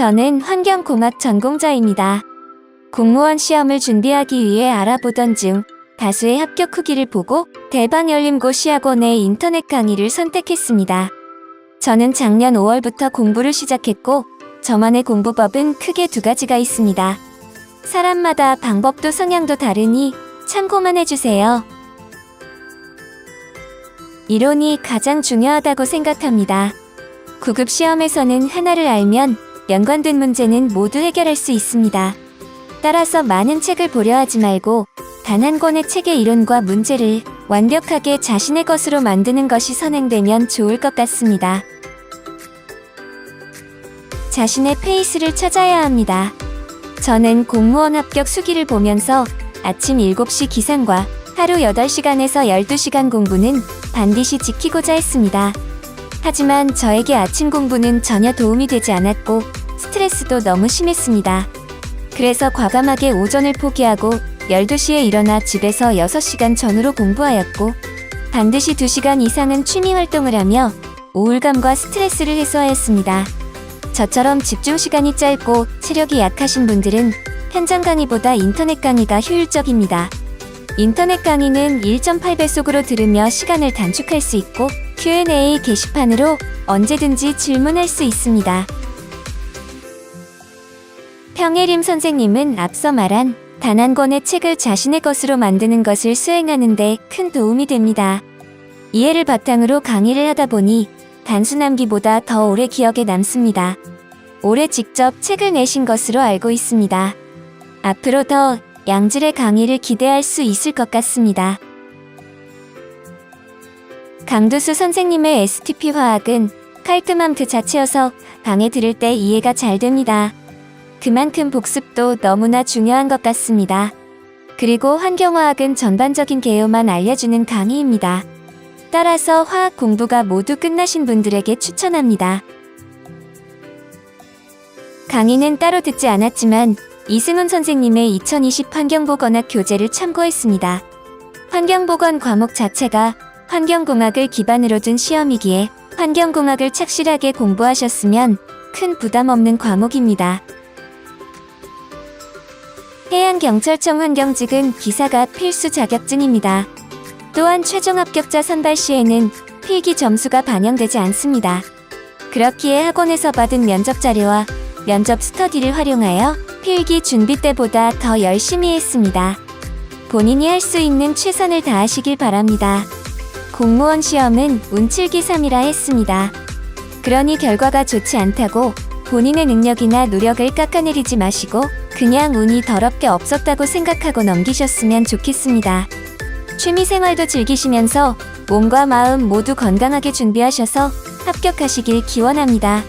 저는 환경공학 전공자입니다. 공무원 시험을 준비하기 위해 알아보던 중 다수의 합격 후기를 보고 대방열림고 시학원의 인터넷 강의를 선택했습니다. 저는 작년 5월부터 공부를 시작했고 저만의 공부법은 크게 두 가지가 있습니다. 사람마다 방법도 성향도 다르니 참고만 해주세요. 이론이 가장 중요하다고 생각합니다. 구급 시험에서는 하나를 알면 연관된 문제는 모두 해결할 수 있습니다. 따라서 많은 책을 보려 하지 말고 단 한 권의 책의 이론과 문제를 완벽하게 자신의 것으로 만드는 것이 선행되면 좋을 것 같습니다. 자신의 페이스를 찾아야 합니다. 저는 공무원 합격 수기를 보면서 아침 7시 기상과 하루 8시간에서 12시간 공부는 반드시 지키고자 했습니다. 하지만 저에게 아침 공부는 전혀 도움이 되지 않았고 스트레스도 너무 심했습니다. 그래서 과감하게 오전을 포기하고 12시에 일어나 집에서 6시간 전후로 공부하였고 반드시 2시간 이상은 취미 활동을 하며 우울감과 스트레스를 해소하였습니다. 저처럼 집중 시간이 짧고 체력이 약하신 분들은 현장 강의보다 인터넷 강의가 효율적입니다. 인터넷 강의는 1.8배속으로 들으며 시간을 단축할 수 있고 Q&A 게시판으로 언제든지 질문할 수 있습니다. 평예림 선생님은 앞서 말한 단 한 권의 책을 자신의 것으로 만드는 것을 수행하는데 큰 도움이 됩니다. 이해를 바탕으로 강의를 하다 보니 단순함기보다 더 오래 기억에 남습니다. 올해 직접 책을 내신 것으로 알고 있습니다. 앞으로 더 양질의 강의를 기대할 수 있을 것 같습니다. 강두수 선생님의 STP 화학은 그 자체여서 강의 들을 때 이해가 잘 됩니다. 그만큼 복습도 너무나 중요한 것 같습니다. 그리고 환경화학은 전반적인 개요만 알려주는 강의입니다. 따라서 화학 공부가 모두 끝나신 분들에게 추천합니다. 강의는 따로 듣지 않았지만 이승훈 선생님의 2020 환경보건학 교재를 참고했습니다. 환경보건 과목 자체가 환경공학을 기반으로 둔 시험이기에 환경공학을 착실하게 공부하셨으면 큰 부담 없는 과목입니다. 해양경찰청 환경직은 기사가 필수 자격증입니다. 또한 최종 합격자 선발 시에는 필기 점수가 반영되지 않습니다. 그렇기에 학원에서 받은 면접 자료와 면접 스터디를 활용하여 필기 준비 때보다 더 열심히 했습니다. 본인이 할 수 있는 최선을 다하시길 바랍니다. 공무원 시험은 운칠기삼이라 했습니다. 그러니 결과가 좋지 않다고 본인의 능력이나 노력을 깎아내리지 마시고 그냥 운이 더럽게 없었다고 생각하고 넘기셨으면 좋겠습니다. 취미 생활도 즐기시면서 몸과 마음 모두 건강하게 준비하셔서 합격하시길 기원합니다.